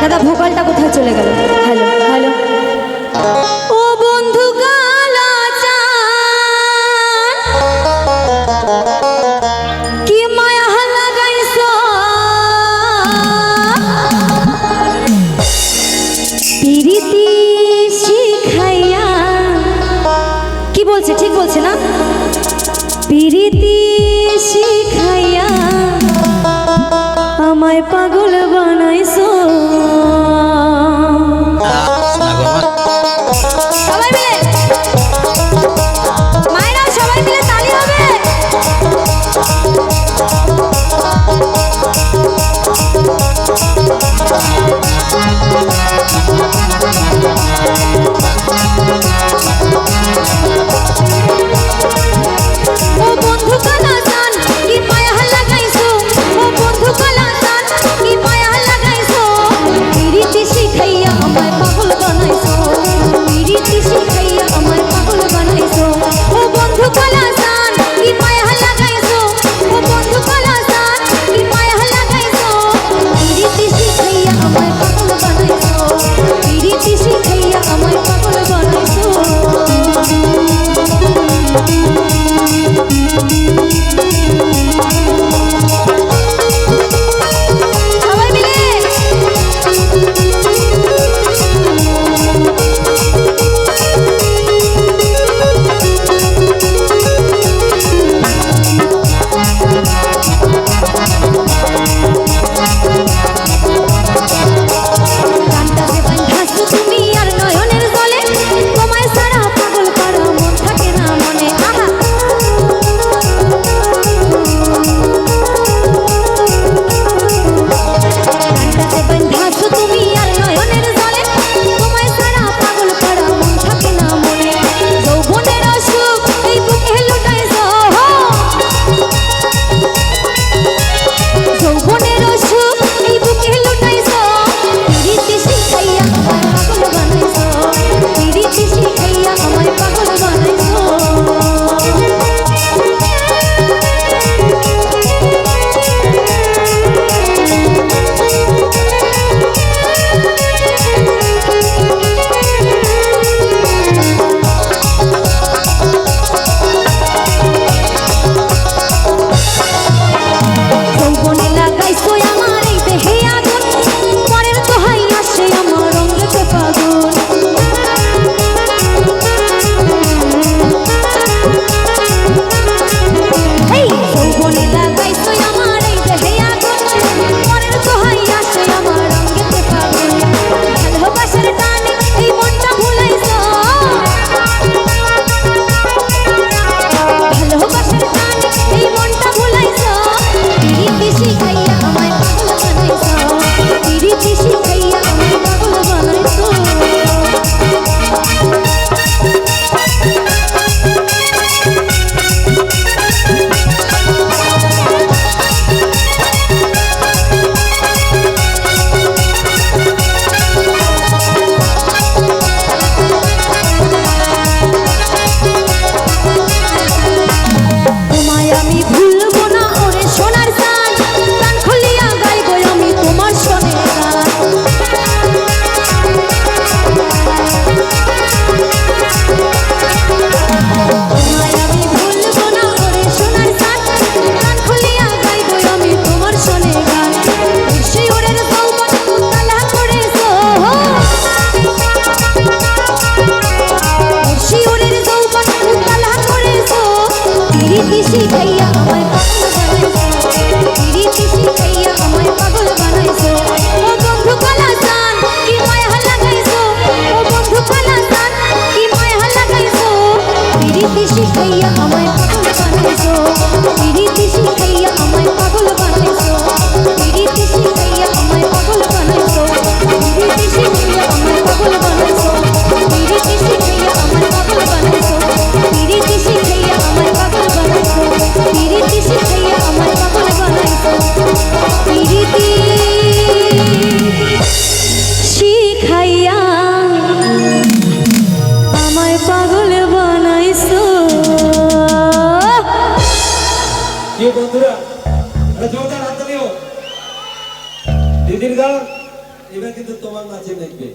দাদা, ভোকালটা কোথায় চলে গেল? Hello hello. বন্ধু শিখাইয়া, কি বলছে, ঠিক বলছে না? শিখাইয়া পাগল 可以。প্রিয় বন্ধুরা জোরদার হাত দিও দিদির গান এবার কিন্তু তোমার নাচে দেখবে।